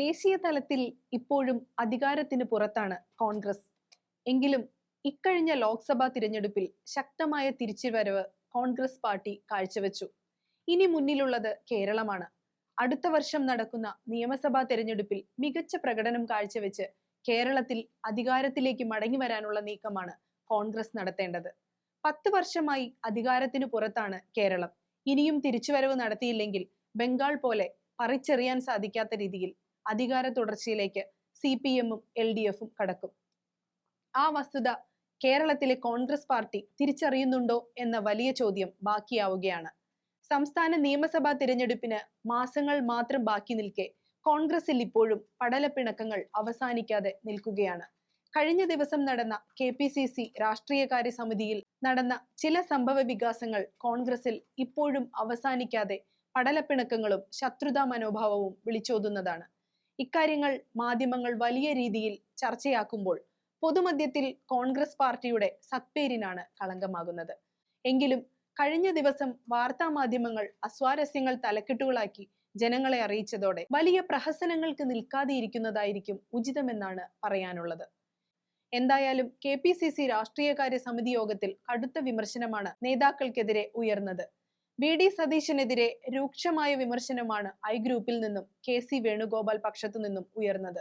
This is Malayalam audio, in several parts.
ദേശീയ തലത്തിൽ ഇപ്പോഴും അധികാരത്തിന് പുറത്താണ് കോൺഗ്രസ്. എങ്കിലും ഇക്കഴിഞ്ഞ ലോക്സഭാ തിരഞ്ഞെടുപ്പിൽ ശക്തമായ തിരിച്ചുവരവ് കോൺഗ്രസ് പാർട്ടി കാഴ്ചവെച്ചു. ഇനി മുന്നിലുള്ളത് കേരളമാണ്. അടുത്ത വർഷം നടക്കുന്ന നിയമസഭാ തിരഞ്ഞെടുപ്പിൽ മികച്ച പ്രകടനം കാഴ്ചവെച്ച് കേരളത്തിൽ അധികാരത്തിലേക്ക് മടങ്ങി വരാനുള്ള നീക്കമാണ് കോൺഗ്രസ് നടത്തേണ്ടത്. പത്ത് വർഷമായി അധികാരത്തിന് പുറത്താണ് കേരളം. ഇനിയും തിരിച്ചുവരവ് നടത്തിയില്ലെങ്കിൽ ബംഗാൾ പോലെ പറിച്ചെറിയാൻ സാധിക്കാത്ത രീതിയിൽ അധികാര തുടർച്ചയിലേക്ക് സി പി എമ്മും എൽ ഡി എഫും കടക്കും. ആ വസ്തുത കേരളത്തിലെ കോൺഗ്രസ് പാർട്ടി തിരിച്ചറിയുന്നുണ്ടോ എന്ന വലിയ ചോദ്യം ബാക്കിയാവുകയാണ്. സംസ്ഥാന നിയമസഭാ തിരഞ്ഞെടുപ്പിന് മാസങ്ങൾ മാത്രം ബാക്കി നിൽക്കെ കോൺഗ്രസിൽ ഇപ്പോഴും പടലപ്പിണക്കങ്ങൾ അവസാനിക്കാതെ നിൽക്കുകയാണ്. കഴിഞ്ഞ ദിവസം നടന്ന കെ പി സി സി രാഷ്ട്രീയകാര്യ സമിതിയിൽ നടന്ന ചില സംഭവ വികാസങ്ങൾ കോൺഗ്രസിൽ ഇപ്പോഴും അവസാനിക്കാതെ പടലപ്പിണക്കങ്ങളും ശത്രുതാ മനോഭാവവും വിളിച്ചോതുന്നതാണ്. ഇക്കാര്യങ്ങൾ മാധ്യമങ്ങൾ വലിയ രീതിയിൽ ചർച്ചയാക്കുമ്പോൾ പൊതുമധ്യത്തിൽ കോൺഗ്രസ് പാർട്ടിയുടെ സത്പേരിനാണ് കളങ്കമാകുന്നത്. എങ്കിലും കഴിഞ്ഞ ദിവസം വാർത്താ മാധ്യമങ്ങൾ അസ്വാരസ്യങ്ങൾ തലക്കെട്ടുകളാക്കി ജനങ്ങളെ അറിയിച്ചതോടെ വലിയ പ്രഹസനങ്ങൾക്ക് നിൽക്കാതെ ഇരിക്കുന്നതായിരിക്കും ഉചിതമെന്നാണ് പറയാനുള്ളത്. എന്തായാലും കെ പി സി സി രാഷ്ട്രീയകാര്യ സമിതി യോഗത്തിൽ കടുത്ത വിമർശനമാണ് നേതാക്കൾക്കെതിരെ ഉയർന്നത്. വി ഡി സതീശനെതിരെ രൂക്ഷമായ വിമർശനമാണ് ഐ ഗ്രൂപ്പിൽ നിന്നും കെ സി വേണുഗോപാൽ പക്ഷത്തു നിന്നും ഉയർന്നത്.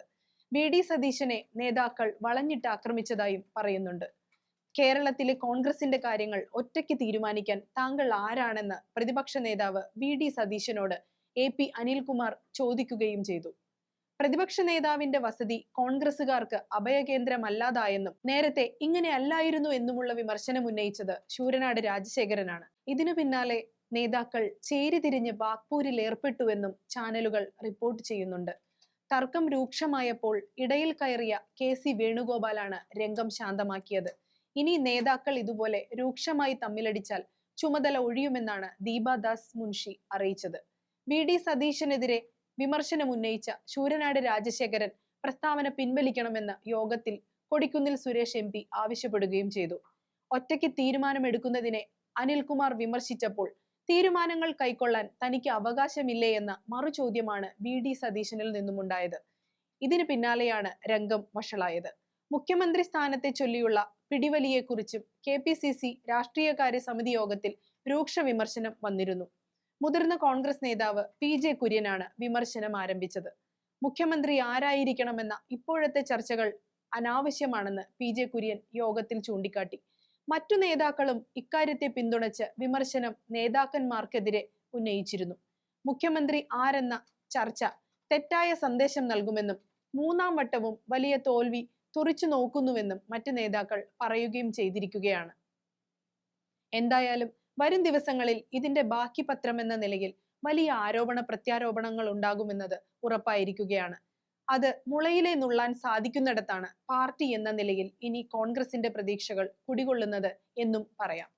വി ഡി സതീശനെ നേതാക്കൾ വളഞ്ഞിട്ട് ആക്രമിച്ചതായും പറയുന്നുണ്ട്. കേരളത്തിലെ കോൺഗ്രസിന്റെ കാര്യങ്ങൾ ഒറ്റയ്ക്ക് തീരുമാനിക്കാൻ താങ്കൾ ആരാണെന്ന് പ്രതിപക്ഷ നേതാവ് വി ഡി സതീശനോട് എ പി അനിൽകുമാർ ചോദിക്കുകയും ചെയ്തു. പ്രതിപക്ഷ നേതാവിന്റെ വസതി കോൺഗ്രസുകാർക്ക് അഭയകേന്ദ്രമല്ലാതായെന്നും നേരത്തെ ഇങ്ങനെ അല്ലായിരുന്നു എന്നുമുള്ള വിമർശനം ഉന്നയിച്ചത് ശൂരനാട് രാജശേഖരനാണ്. ഇതിനു പിന്നാലെ നേതാക്കൾ ചേരിതിരിഞ്ഞ് ബാഗ്പൂരിൽ ഏർപ്പെട്ടുവെന്നും ചാനലുകൾ റിപ്പോർട്ട് ചെയ്യുന്നുണ്ട്. തർക്കം രൂക്ഷമായപ്പോൾ ഇടയിൽ കയറിയ കെ സി വേണുഗോപാലാണ് രംഗം ശാന്തമാക്കിയത്. ഇനി നേതാക്കൾ ഇതുപോലെ രൂക്ഷമായി തമ്മിലടിച്ചാൽ ചുമതല ഒഴിയുമെന്നാണ് ദീപാദാസ് മുൻഷി അറിയിച്ചത്. വി. ഡി. സതീശനെതിരെ വിമർശനം ഉന്നയിച്ച ശൂരനാട് രാജശേഖരൻ പ്രസ്താവന പിൻവലിക്കണമെന്ന് യോഗത്തിൽ കൊടിക്കുന്നിൽ സുരേഷ് എം ആവശ്യപ്പെടുകയും ചെയ്തു. ഒറ്റയ്ക്ക് തീരുമാനമെടുക്കുന്നതിനെ അനിൽകുമാർ വിമർശിച്ചപ്പോൾ തീരുമാനങ്ങൾ കൈക്കൊള്ളാൻ തനിക്ക് അവകാശമില്ലേ എന്ന മറുചോദ്യമാണ് വി. ഡി. സതീശനിൽ നിന്നുമുണ്ടായത്. ഇതിന് പിന്നാലെയാണ് രംഗം വഷളായത്. മുഖ്യമന്ത്രി സ്ഥാനത്തെ ചൊല്ലിയുള്ള പിടിവലിയെക്കുറിച്ചും കെ. പി. സി. സി രാഷ്ട്രീയകാര്യ സമിതി യോഗത്തിൽ രൂക്ഷ വിമർശനം വന്നിരുന്നു. മുതിർന്ന കോൺഗ്രസ് നേതാവ് പി. ജെ. കുര്യനാണ് വിമർശനം ആരംഭിച്ചത്. മുഖ്യമന്ത്രി ആരായിരിക്കണമെന്ന ഇപ്പോഴത്തെ ചർച്ചകൾ അനാവശ്യമാണെന്ന് പി. ജെ. കുര്യൻ യോഗത്തിൽ ചൂണ്ടിക്കാട്ടി. മറ്റു നേതാക്കളും ഇക്കാര്യത്തെ പിന്തുണച്ച് വിമർശനം നേതാക്കന്മാർക്കെതിരെ ഉന്നയിച്ചിരുന്നു. മുഖ്യമന്ത്രി ആരെന്ന ചർച്ച തെറ്റായ സന്ദേശം നൽകുമെന്നും മൂന്നാം വട്ടവും വലിയ തോൽവി തുറിച്ചു നോക്കുന്നുവെന്നും മറ്റു നേതാക്കൾ പറയുകയും ചെയ്തിരിക്കുകയാണ്. എന്തായാലും വരും ദിവസങ്ങളിൽ ഇതിന്റെ ബാക്കി പത്രം എന്ന നിലയിൽ വലിയ ആരോപണ പ്രത്യാരോപണങ്ങൾ ഉണ്ടാകുമെന്നത് ഉറപ്പായിരിക്കുകയാണ്. അത് മുളയിലെ നുള്ളാൻ സാധിക്കുന്നിടത്താണ് പാർട്ടി എന്ന നിലയിൽ ഇനി കോൺഗ്രസിന്റെ പ്രതീക്ഷകൾ കുടികൊള്ളുന്നത് എന്നും പറയാം.